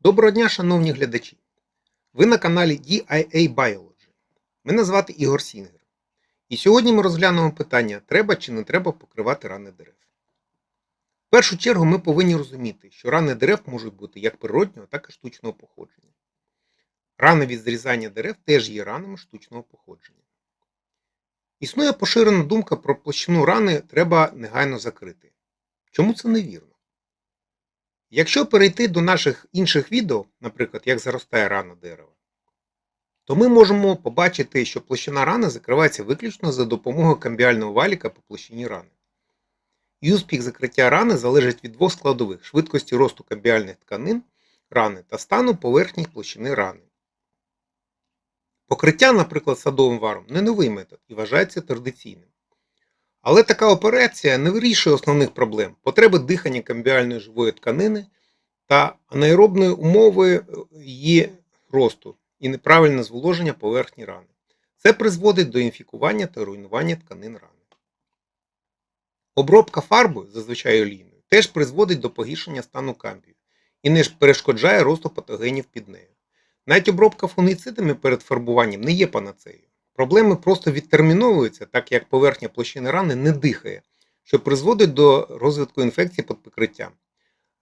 Доброго дня, шановні глядачі! Ви на каналі DIA Biology. Мене звати Ігор Сінгер. І сьогодні ми розглянемо питання, треба чи не треба покривати рани дерев. В першу чергу ми повинні розуміти, що рани дерев можуть бути як природнього, так і штучного походження. Рани від зрізання дерев теж є ранами штучного походження. Існує поширена думка про площину рани треба негайно закрити. Чому це невірно? Якщо перейти до наших інших відео, наприклад, як заростає рана дерева, то ми можемо побачити, що площина рани закривається виключно за допомогою камбіального валіка по площині рани. І успіх закриття рани залежить від двох складових швидкості росту камбіальних тканин рани та стану поверхні площини рани. Покриття, наприклад, садовим варом не новий метод і вважається традиційним. Але така операція не вирішує основних проблем потреби дихання камбіальної живої тканини та анаеробної умови її росту і неправильне зволоження поверхні рани. Це призводить до інфікування та руйнування тканин рани. Обробка фарбою, зазвичай олійною, теж призводить до погіршення стану камбію і не перешкоджає росту патогенів під нею. Навіть обробка фунгіцидами перед фарбуванням не є панацеєю. Проблеми просто відтерміновуються, так як поверхня площини рани не дихає, що призводить до розвитку інфекції під покриттям,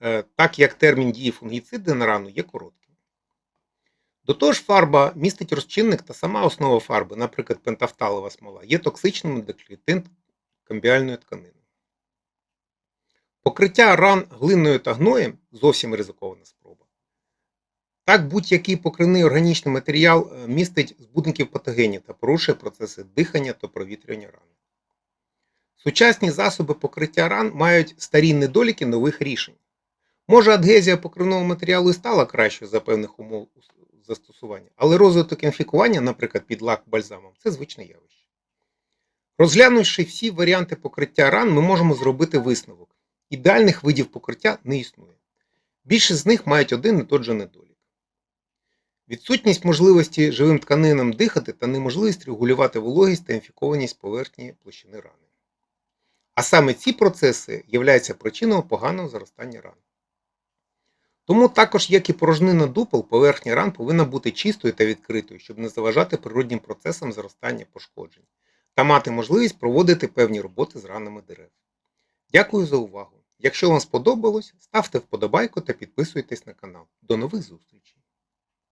е, так як термін дії фунгіциди на рану є коротким. До того ж, фарба містить розчинник та сама основа фарби, наприклад, пентафталова смола, є токсичними для клітин камбіальної тканини. Покриття ран глиною та гноєм зовсім ризикована спроба. Так, будь-який покривний органічний матеріал е, містить збудників патогенів та порушує процеси дихання та провітрювання ран. Сучасні засоби покриття ран мають старі недоліки нових рішень. Може, адгезія покривного матеріалу і стала кращою за певних умов застосування, але розвиток інфікування, наприклад, під лак бальзамом, це звичне явище. Розглянувши всі варіанти покриття ран, ми можемо зробити висновок. Ідеальних видів покриття не існує. Більшість з них мають один і той же недолік. Відсутність можливості живим тканинам дихати та неможливість регулювати вологість та інфікованість поверхні площини рани. А саме ці процеси являються причиною поганого заростання ран. Тому також, як і порожнина дупел, поверхня ран повинна бути чистою та відкритою, щоб не заважати природнім процесам заростання пошкоджень та мати можливість проводити певні роботи з ранами дерев. Дякую за увагу! Якщо вам сподобалось, ставте вподобайку та підписуйтесь на канал. До нових зустрічей!